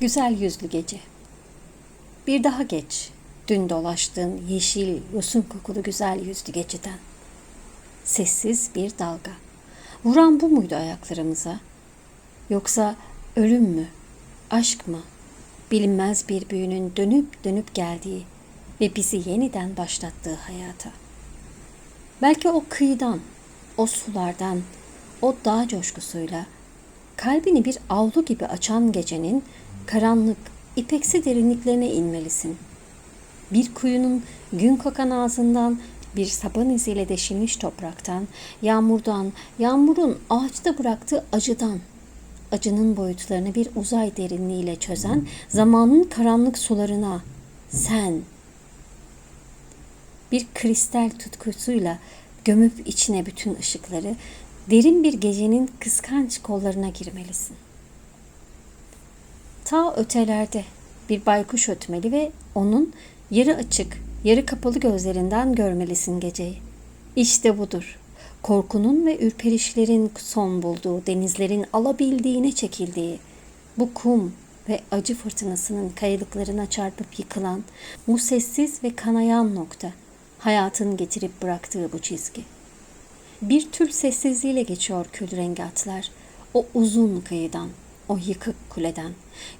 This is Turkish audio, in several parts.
Güzel yüzlü gece. Bir daha geç. Dün dolaştığın yeşil, yosun kokulu güzel yüzlü geceden. Sessiz bir dalga. Vuran bu muydu ayaklarımıza? Yoksa ölüm mü? Aşk mı? Bilinmez bir büyünün dönüp dönüp geldiği ve bizi yeniden başlattığı hayata. Belki o kıyıdan, o sulardan, o dağ coşkusuyla kalbini bir avlu gibi açan gecenin karanlık, ipeksi derinliklerine inmelisin. Bir kuyunun gün kokan ağzından, bir saban iziyle deşilmiş topraktan, yağmurdan, yağmurun ağaçta bıraktığı acıdan, acının boyutlarını bir uzay derinliğiyle çözen zamanın karanlık sularına sen bir kristal tutkusuyla gömüp içine bütün ışıkları derin bir gecenin kıskanç kollarına girmelisin. Ta ötelerde bir baykuş ötmeli ve onun yarı açık, yarı kapalı gözlerinden görmelisin geceyi. İşte budur. Korkunun ve ürperişlerin son bulduğu, denizlerin alabildiğine çekildiği, bu kum ve acı fırtınasının kayalıklarına çarpıp yıkılan, bu sessiz ve kanayan nokta, hayatın getirip bıraktığı bu çizgi. Bir tül sessizliğiyle geçiyor kül rengi atlar. O uzun kıyıdan, o yıkık kuleden,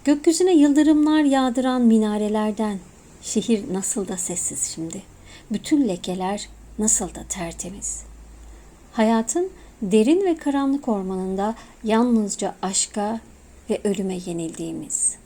gökyüzüne yıldırımlar yağdıran minarelerden. Şehir nasıl da sessiz şimdi. Bütün lekeler nasıl da tertemiz. Hayatın derin ve karanlık ormanında yalnızca aşka ve ölüme yenildiğimiz.''